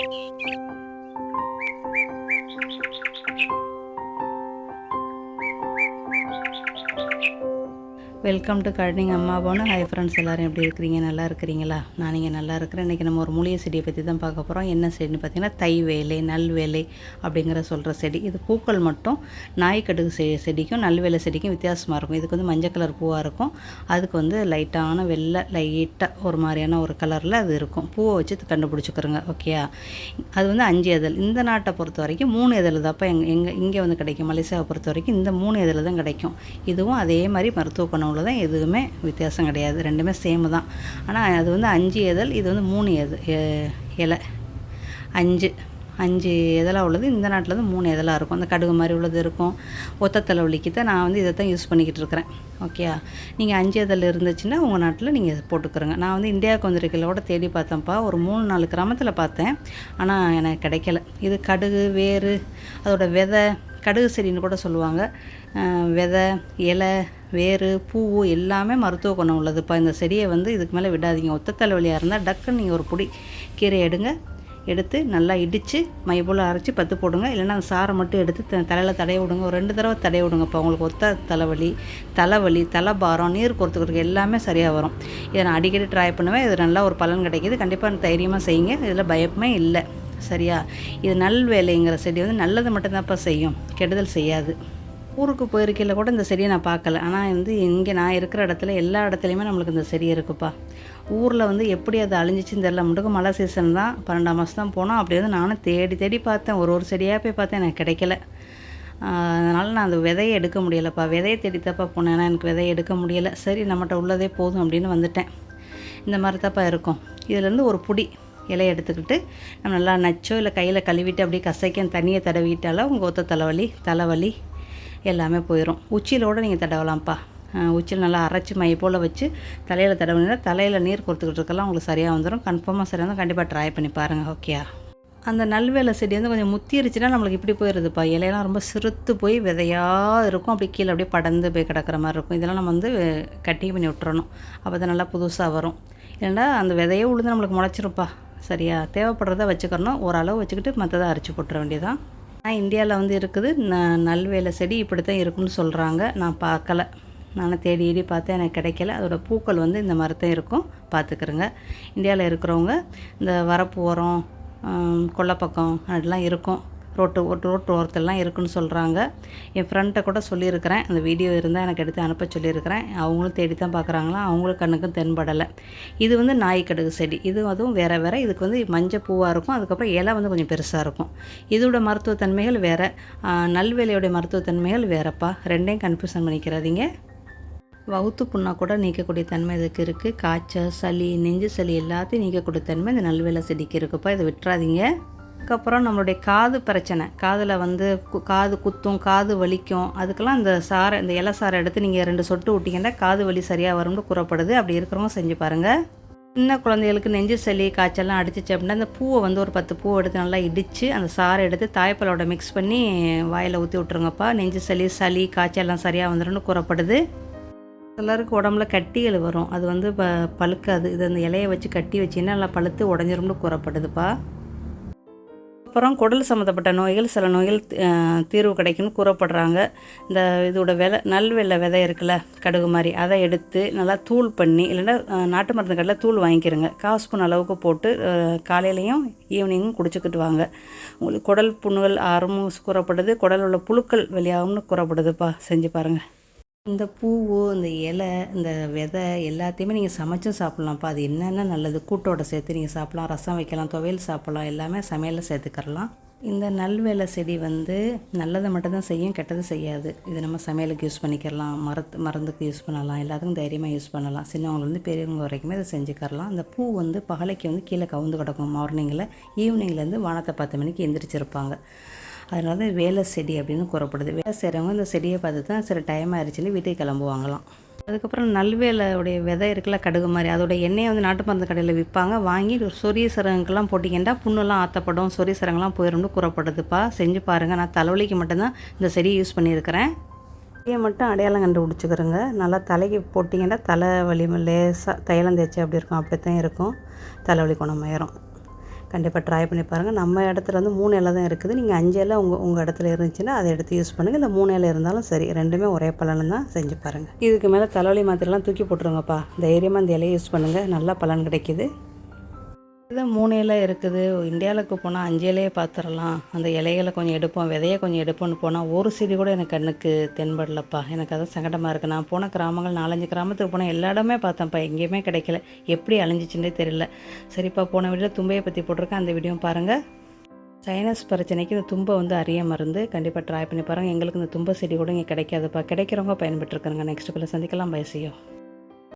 Thank you. Welcome to gardening அம்மா போன hi friends எல்லோரும் எப்படி இருக்கிறீங்க? நல்லா இருக்கிறீங்களா? நான் நீங்கள் நல்லா இருக்கிறேன். இன்றைக்கி நம்ம ஒரு மூலிகை செடியை பற்றி தான் பார்க்க போகிறோம் என்ன செடின்னு பார்த்தீங்கன்னா தை வேலை நல்வேலை அப்படிங்கிற சொல்கிற செடி. இது பூக்கள் மட்டும் நாய்க்கடுகு செ செடிக்கும் நல்வேலை செடிக்கும் வித்தியாசமாக இருக்கும். இதுக்கு வந்து மஞ்சள் கலர் பூவாக இருக்கும். அதுக்கு வந்து லைட்டான வெள்ளை லைட்டாக ஒரு மாதிரியான ஒரு கலரில் அது இருக்கும். பூவை வச்சு கண்டுபிடிச்சிக்கிறோங்க. ஓகேயா அது வந்து அஞ்சு இதழ் இந்த நாட்டை பொறுத்த வரைக்கும் மூணு இதழ் தான்ப்பா எங்கள் எங்கே இங்கே வந்து கிடைக்கும். மலேசியாவை பொறுத்த வரைக்கும் இந்த மூணு இதழ் தான் கிடைக்கும். இதுவும் அதே மாதிரி மருத்துவ குணம் உள்ளதான் எதுவுமே வித்தியாசம் கிடையாது. ரெண்டுமே சேமு தான். ஆனால் அது வந்து அஞ்சு இதழ் இது வந்து மூணு எது இலை. அஞ்சு. அஞ்சு இதழாக உள்ளது. இந்த நாட்டில் வந்து மூணு இதழாக இருக்கும். அந்த கடுகு மாதிரி உள்ளது இருக்கும். ஒத்த தலைவலிக்கு தான் நான் வந்து இதை தான் யூஸ் பண்ணிக்கிட்டு இருக்கிறேன். ஓகேயா நீங்கள் அஞ்சு இதழ் இருந்துச்சுன்னா உங்கள் நாட்டில் நீங்கள் போட்டுக்கிறோங்க. நான் வந்து இந்தியாவுக்கு வந்திருக்கலோட தேடி பார்த்தேன்ப்பா. ஒரு மூணு நாலு கிராமத்தில் பார்த்தேன். ஆனால் எனக்கு கிடைக்கல. இது கடுகு வேறு அதோட விதை கடுகு செடின்னு கூட சொல்லுவாங்க. விதை இலை வேறு பூ எல்லாமே மருத்துவ குணம் உள்ளதுப்பா இந்த செடியை வந்து இதுக்கு மேலே விடாதீங்க. ஒத்த தலைவலியாக இருந்தால் டக்குன்னு நீங்கள் ஒரு பொடி கீரை எடுங்க. எடுத்து நல்லா இடித்து மை போல் அரைச்சி பத்து போடுங்க. இல்லைன்னா அந்த சாரை மட்டும் எடுத்து த- தலையில் தடைய விடுங்க. ஒரு ரெண்டு தடவை தடைய விடுங்கப்பா. உங்களுக்கு ஒத்த தலைவலி தலைவலி தலைபாரம் நீர் கொடுத்துக்கிறதுக்கு எல்லாமே சரியாக வரும். இதை நான் அடிக்கடி ட்ரை பண்ணுவேன். இது நல்லா ஒரு பலன் கிடைக்கிது. கண்டிப்பாக தைரியமாக செய்யுங்க. இதில் பயமே இல்லை. சரியா? இது நல் வேலைங்கிற செடி வந்து நல்லது மட்டும்தான்ப்பா செய்யும். கெடுதல் செய்யாது. ஊருக்கு போயிருக்கையில் கூட இந்த செடியை நான் பார்க்கல. ஆனால் வந்து இங்கே நான் இருக்கிற இடத்துல எல்லா இடத்துலையுமே நம்மளுக்கு இந்த செடி இருக்குப்பா. ஊரில் வந்து எப்படி அது அழிஞ்சிச்சுன்னு தெரில முடுக்கு மழை சீசன் தான். பன்னெண்டாம் மாதம் தான் போனோம். அப்படி வந்து நானும் தேடி தேடி பார்த்தேன். ஒரு ஒரு செடியாக போய் பார்த்தேன். எனக்கு கிடைக்கல. அதனால் நான் அந்த விதையை எடுக்க முடியலப்பா. விதையை தேடித்தப்பா போனேன். ஆனால் எனக்கு விதையை எடுக்க முடியலை. சரி நம்மகிட்ட உள்ளதே போதும் அப்படின்னு வந்துட்டேன். இந்த மாதிரி தப்பா இருக்கும் இதுலேருந்து ஒரு புடி. இலையை எடுத்துக்கிட்டு நம்ம நல்லா நச்சோ இல்லை கையில் கழுவிட்டு அப்படியே கசைக்க தண்ணியை தடவிட்டாலும் உங்கள் ஒத்த தலைவலி தலைவலி எல்லாமே போயிடும் உச்சியிலோடு நீங்கள் தடவலாம்ப்பா. உச்சியில் நல்லா அரைச்சி மை போல் வச்சு தலையில் தடவினா தலையில் நீர் கொடுத்துக்கிட்டு இருக்கலாம் உங்களுக்கு சரியாக வந்துடும் கன்ஃபார்மாக சரியாக இருந்தால் கண்டிப்பாக ட்ரை பண்ணி பாருங்கள் ஓகேயா அந்த நல்வேலை செடி வந்து கொஞ்சம் முத்திருச்சுன்னா நம்மளுக்கு இப்படி போயிடுதுப்பா இலையெல்லாம் ரொம்ப சிறுத்து போய் விதையாக இருக்கும். அப்படி கீழே அப்படியே படந்து போய் கிடக்கிற மாதிரி இருக்கும். இதெல்லாம் நம்ம வந்து கட்டி பண்ணி விட்டுறணும். அப்போ தான் நல்லா புதுசாக வரும். இல்லைன்னா அந்த விதையே உழுந்து நம்மளுக்கு முளைச்சிருப்பா சரியா? தேவைப்படுறத வச்சுக்கிறணும். ஓரளவு வச்சுக்கிட்டு மற்றதை அரைச்சி போட்டுற வேண்டியதான் ஆனால் இந்தியாவில் வந்து இருக்குது. ந நல்வேலை செடி இப்படி தான் இருக்குன்னு சொல்கிறாங்க நான் பார்க்கல. நானும் தேடி தேடி பார்த்தேன். எனக்கு கிடைக்கல. அதோட பூக்கள் வந்து இந்த மாதிரி தான் இருக்கும். பார்த்துக்கிறேங்க. இந்தியாவில் இருக்கிறவங்க இந்த வரப்பு ஓரம் கொள்ளப்பக்கம் கொல்லைப்பக்கம் அதெல்லாம் இருக்கும். ரோட்டு ஓட்டு ரோட்டு ஓரத்துலலாம் இருக்குன்னு சொல்கிறாங்க என் ஃப்ரெண்ட்டை கூட சொல்லியிருக்கிறேன். அந்த வீடியோ இருந்தால் எனக்கு எடுத்து அனுப்ப சொல்லியிருக்கிறேன். அவங்களும் தேடி தான் பார்க்குறாங்களாம் அவங்களுக்கு கண்ணுக்கும் தென்படலை. இது வந்து நாய்க்கடுகு செடி. இது அதுவும் வேறு வேறு. இதுக்கு வந்து மஞ்சள் பூவாக இருக்கும். அதுக்கப்புறம் இலை வந்து கொஞ்சம் பெருசாக இருக்கும். இதோட மருத்துவத்தன்மைகள் வேறு. நல்வேலையோடைய மருத்துவத்தன்மைகள் வேறப்பா. ரெண்டையும் கன்ஃபியூஷன் பண்ணிக்கிறாதீங்க. வவுத்து புண்ணா கூட நீக்கக்கூடிய தன்மை இதுக்கு இருக்குது காய்ச்சல் சளி நெஞ்சு சளி எல்லாத்தையும் நீக்கக்கூடிய தன்மை இந்த நல்வேலை செடிக்கு இருக்குப்பா. இதை விட்டுறாதீங்க. அதுக்கப்புறம் நம்மளுடைய காது பிரச்சனை. காதில் வந்து கு- காது குத்தும் காது வலிக்கும். அதுக்கெல்லாம் இந்த சாறை இந்த இலை சாறை எடுத்து நீங்கள் ரெண்டு சொட்டு விட்டிங்கன்னா காது வலி சரியாக வரும்னு கூறப்படுது. அப்படி இருக்கிறவங்க செஞ்சு பாருங்கள் சின்ன குழந்தைகளுக்கு நெஞ்சு சளி காய்ச்சல்லாம் அடிச்சிச்சு அப்படின்னா அந்த பூவை வந்து ஒரு பத்து பூவை எடுத்து நல்லா இடித்து அந்த சாறை எடுத்து தாய்ப்பாலோட மிக்ஸ் பண்ணி வாயில் ஊற்றி விட்ருங்கப்பா நெஞ்சு சளி சளி காய்ச்சல்லாம் சரியாக வந்துடும்னு கூறப்படுது. சிலருக்கு உடம்புல கட்டிகள் வரும் அது வந்து ப பழுக்காது. இது அந்த இலையை வச்சு கட்டி வச்சிங்கன்னா நல்லா பழுத்து உடஞ்சிரும்னு கூறப்படுதுப்பா. அப்புறம் குடல் சம்மந்தப்பட்ட நோய்கள் சில நோய்கள் தீர்வு கிடைக்கும்னு கூறப்படுறாங்க. இந்த இதோட விலை நல்வெள்ளை விதை இருக்குல்ல கடுகு மாதிரி அதை எடுத்து நல்லா தூள் பண்ணி இல்லைன்னா நாட்டு மருந்து கடையில் தூள் வாங்கிக்கிறங்க. காசு ஸ்பூன் அளவுக்கு போட்டு காலையிலையும் ஈவினிங்கும் குடிச்சுக்கிட்டு வாங்க உங்களுக்கு குடல் புண்ணுகள் ஆரமும் கூறப்படுது. குடல் உள்ள புழுக்கள் வெளியாகும்னு கூறப்படுதுப்பா. செஞ்சு பாருங்கள் இந்த பூவு இந்த இலை இந்த விதை எல்லாத்தையுமே நீங்கள் சமைச்சும் சாப்பிட்லாம்ப்பா. அது என்னென்ன நல்லது? கூட்டோட சேர்த்து நீங்கள் சாப்பிட்லாம் ரசம் வைக்கலாம் துவையல் சாப்பிட்லாம் எல்லாமே சமையலில் சேர்த்துக்கரலாம் இந்த நல்வேலை செடி வந்து நல்லதை மட்டும்தான் செய்யும் கெட்டது செய்யாது. இது நம்ம சமையலுக்கு யூஸ் பண்ணிக்கிறலாம் மரத்து மருந்துக்கு யூஸ் பண்ணலாம் எல்லாத்துக்கும் தைரியமாக யூஸ் பண்ணலாம். சின்னவங்கலேருந்து பெரியவங்க வரைக்குமே இதை செஞ்சுக்கரலாம் இந்த பூ வந்து பகலைக்கு வந்து கீழே கவுந்து கிடக்கும். மார்னிங்கில் ஈவினிங்லேருந்து வானத்தை பத்து மணிக்கு எந்திரிச்சிருப்பாங்க. அதனால தான் வேலை செடி அப்படின்னு கூறப்படுது. வேலை செய்கிறவங்க இந்த செடியை பார்த்து தான் சரி டைம் ஆயிடுச்சுன்னு வீட்டுக்கு கிளம்புவாங்களாம். அதுக்கப்புறம் நல்வேலையுடைய விதை இருக்குல்ல கடுகு மாதிரி அதோட எண்ணெயை வந்து நாட்டு மருந்து கடையில் விற்பாங்க. வாங்கி ஒரு சொரிய சரங்குக்கெல்லாம் போட்டிங்கன்னா புண்ணெல்லாம் ஆற்றப்படும் சொரிய சரங்கெல்லாம் போயிடும்னு கூறப்படுதுப்பா. செஞ்சு பாருங்கள் நான் தலைவலிக்கு மட்டும்தான் இந்த செடியை யூஸ் பண்ணியிருக்கிறேன். செடியை மட்டும் அடையாளம் கண்டுபிடிச்சிக்கிறோங்க. நல்லா தலைக்கு போட்டிங்கன்னா தலை வலி லேசாக தைலம் தேய்ச்சி அப்படி இருக்கும். அப்படி தான் இருக்கும். தலைவலி குணமாயிரும். கண்டிப்பாக ட்ரை பண்ணி பாருங்கள் நம்ம இடத்துல வந்து மூணு இலை தான் இருக்குது. நீங்கள் அஞ்சு இலை உங்கள் உங்கள் இடத்துல இருந்துச்சுன்னா அதை எடுத்து யூஸ் பண்ணுங்கள் இல்லை மூணு இலை இருந்தாலும் சரி ரெண்டுமே ஒரே பலன் தான் செஞ்சு பாருங்கள் இதுக்கு மேலே தலைவலி மாத்திரைலாம் தூக்கி போட்டுருங்கப்பா. தைரியமாக இந்த இலையை யூஸ் பண்ணுங்கள் நல்லா பலன் கிடைக்கிது. இது மூணு இலை இருக்குது. இந்தியாவுக்கு போனால் அஞ்சு இலையை பார்த்துடலாம் அந்த இலைகளை கொஞ்சம் எடுப்போம். விதையை கொஞ்சம் எடுப்போம்னு போனால் ஒரு செடி கூட எனக்கு கண்ணுக்கு தென்படலப்பா. எனக்கு அதான் சங்கடமாக இருக்குது நான் போன கிராமங்கள் நாலஞ்சு கிராமத்துக்கு போனால் எல்லா இடமே பார்த்தேன்ப்பா. எங்கேயுமே கிடைக்கல. எப்படி அழிஞ்சிச்சுன்னே தெரியல. சரிப்பா போன வீடியோ தும்பையை பற்றி போட்டிருக்கேன். அந்த வீடியோ பாருங்கள் சைனஸ் பிரச்சனைக்கு இந்த தும்பை வந்து அரிய மருந்து. கண்டிப்பாக ட்ரை பண்ணி பாருங்கள் எங்களுக்கு இந்த தும்பை செடி கூட இங்கே கிடைக்காதுப்பா. கிடைக்கிறவங்க பயன்பட்டுருக்குறங்க நெக்ஸ்ட் பிள்ளை சந்திக்கலாம். பயசியோ